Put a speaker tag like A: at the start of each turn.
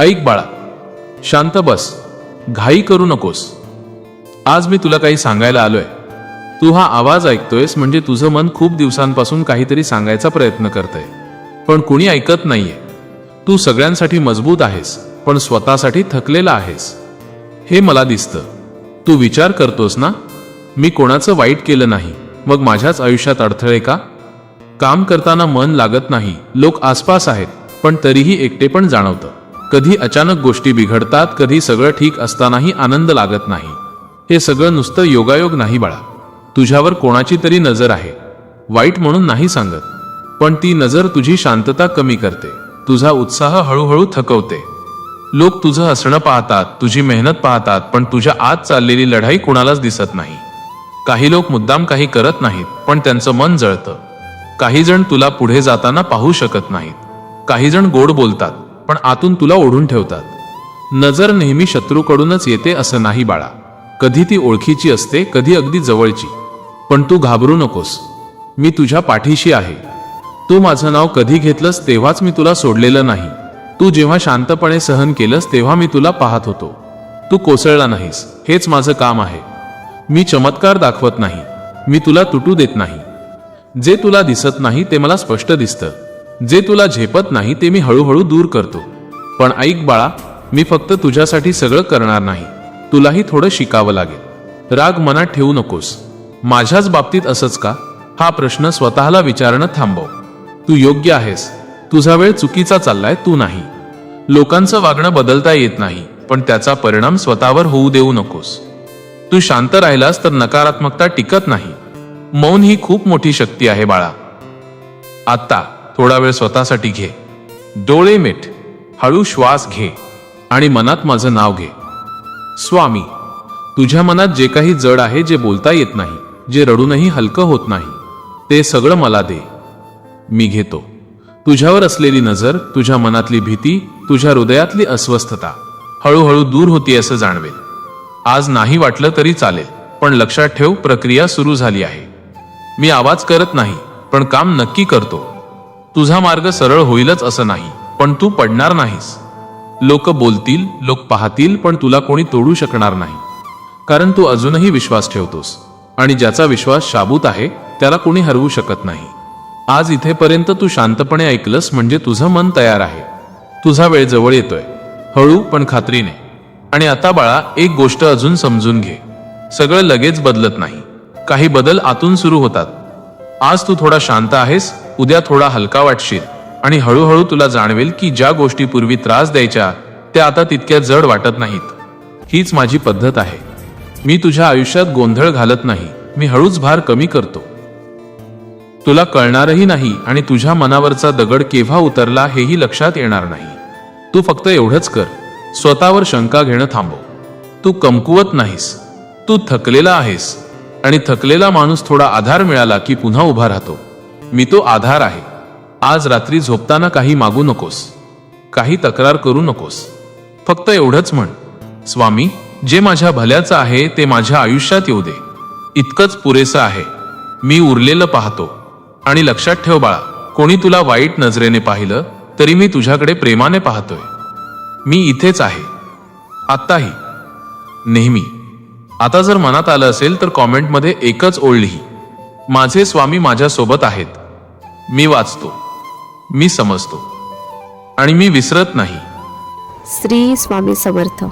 A: ऐक बाळा शांत बस घाई करू नकोस. आज मी तुला काही सांगायला आलोय. तू हा आवाज ऐकतोयस म्हणजे तुझं मन खूप दिवसांपासून काहीतरी सांगायचा प्रयत्न करतंय. पण कुणी ऐकत नाहीये. तू सगळ्यांसाठी मजबूत आहेस पण स्वतःसाठी थकलेला आहेस. हे मला दिसतं. तू विचार करतोस ना? मी कोणाचं वाईट केलं नाही. मग माझ्याच आयुष्यात अडथळे का? काम करताना मन लागत नाही. लोक आसपास आहेत पण तरीही एकटे पण जाणवतं. कधी अचानक गोष्टी बिघडतात कधी सगळं ठीक असतानाही आनंद लागत नाही. हे सगळं नुसतं योगायोग नाही बाळा. तुझ्यावर कोणाची तरी नजर आहे. वाईट म्हणून नाही सांगत. पण ती नजर तुझी शांतता कमी करते. तुझा उत्साह हळूहळू थकवते. लोक तुझं हसणं पाहतात तुझी मेहनत पाहतात पण तुझ्या आत चाललेली लढाई कुणालाच दिसत नाही. काही लोक मुद्दाम काही करत नाहीत पण त्यांचं मन जळतं. काही जण तुला पुढे जाताना पाहू शकत नाहीत. काही जण गोड बोलतात पण आतून तुला ओढून ठेवतात. नजर नेहमी शत्रूकडूनच येते असं नाही बाळा. कधी ती ओळखीची असते कधी अगदी जवळची. पण तू घाबरू नकोस. मी तुझ्या पाठीशी आहे. तू माझं नाव कधी घेतलंस तेव्हाच मी तुला सोडलेलं नाही. तू जेव्हा शांतपणे सहन केलंस तेव्हा मी तुला पाहत होतो. तू कोसळला नाहीस. हेच माझं काम आहे. मी चमत्कार दाखवत नाही. मी तुला तुटू देत नाही. जे तुला दिसत नाही ते मला स्पष्ट दिसतं. जे तुला झेपत नाही ते मी हळूहळू दूर करतो. पण ऐक बाळा मी फक्त तुझ्यासाठी सगळं करणार नाही. तुलाही थोडं शिकावं लागेल. राग मनात ठेवू नकोस. माझ्याच बाबतीत असंच का? हा प्रश्न स्वतःला विचारणं थांबव. तू योग्य आहेस. तुझा वेळ चुकीचा चाललाय तू नाही. लोकांचं वागणं बदलता येत नाही पण त्याचा परिणाम स्वतःवर होऊ देऊ नकोस. तू शांत राहिलास तर नकारात्मकता टिकत नाही. मौन ही खूप मोठी शक्ती आहे बाळा. आत्ता थोडा वेळ स्वतःसाठी घे. डोळे मिठ हळू श्वास घे आणि मनात माझं नाव घे. स्वामी तुझ्या मनात जे काही जड आहे जे बोलता येत नाही जे रडूनही हलकं होत नाही ते सगळं मला दे. मी घेतो. तुझ्यावर असलेली नजर तुझ्या मनातली भीती तुझ्या हृदयातली अस्वस्थता हळूहळू दूर होती असं जाणवेल. आज नाही वाटलं तरी चालेल पण लक्षात ठेव प्रक्रिया सुरू झाली आहे. मी आवाज करत नाही पण काम नक्की करतो. तुझा मार्ग सरळ होईलच असं नाही पण तू पडणार नाहीस. लोक बोलतील लोक पाहतील पण तुला कोणी तोडू शकणार नाही. कारण तू अजूनही विश्वास ठेवतोस आणि ज्याचा विश्वास शाबूत आहे त्याला कोणी हरवू शकत नाही. आज इथेपर्यंत तू शांतपणे ऐकलंस म्हणजे तुझं मन तयार आहे. तुझा वेळ जवळ येतोय. हळू पण खात्रीने आणि आता बाळा एक गोष्ट अजून समजून घे. सगळं लगेच बदलत नाही. काही बदल आतून सुरू होतात. आज तू थोडा शांत आहेस उद्या थोडा हलका वाटशील. आणि हळूहळू तुला जाणवेल की ज्या गोष्टी पूर्वी त्रास द्यायच्या त्या आता तितक्या जड वाटत नाहीत. हीच माझी पद्धत आहे. मी तुझ्या आयुष्यात गोंधळ घालत नाही. मी हळूच भार कमी करतो. तुला कळणारही नाही आणि तुझ्या मनावरचा दगड केव्हा उतरला हेही लक्षात येणार नाही. तू फक्त एवढंच कर. स्वतःवर शंका घेणं थांबव. तू कमकुवत नाहीस. तू थकलेला आहेस. आणि थकलेला माणूस थोडा आधार मिळाला की पुन्हा उभा राहतो. मी तो आधार आहे. आज रात्री झोपताना काही मागू नकोस. काही तक्रार करू नकोस. फक्त एवढंच म्हण. स्वामी जे माझ्या भल्याचं आहे ते माझ्या आयुष्यात येऊ दे. इतकंच पुरेसं आहे. मी उरलेलं पाहतो. आणि लक्षात ठेव बाळा कोणी तुला वाईट नजरेने पाहिलं तरी मी तुझ्याकडे प्रेमाने पाहतोय. मी इथेच आहे. आत्ताही. नेहमी. आता जर मनात आलं असेल तर कॉमेंटमध्ये एकच ओळ लिही. माझे स्वामी माझ्यासोबत आहेत. मी वाचतो. मी समजतो. आणि मी विसरत नाही.
B: श्री स्वामी समर्थ.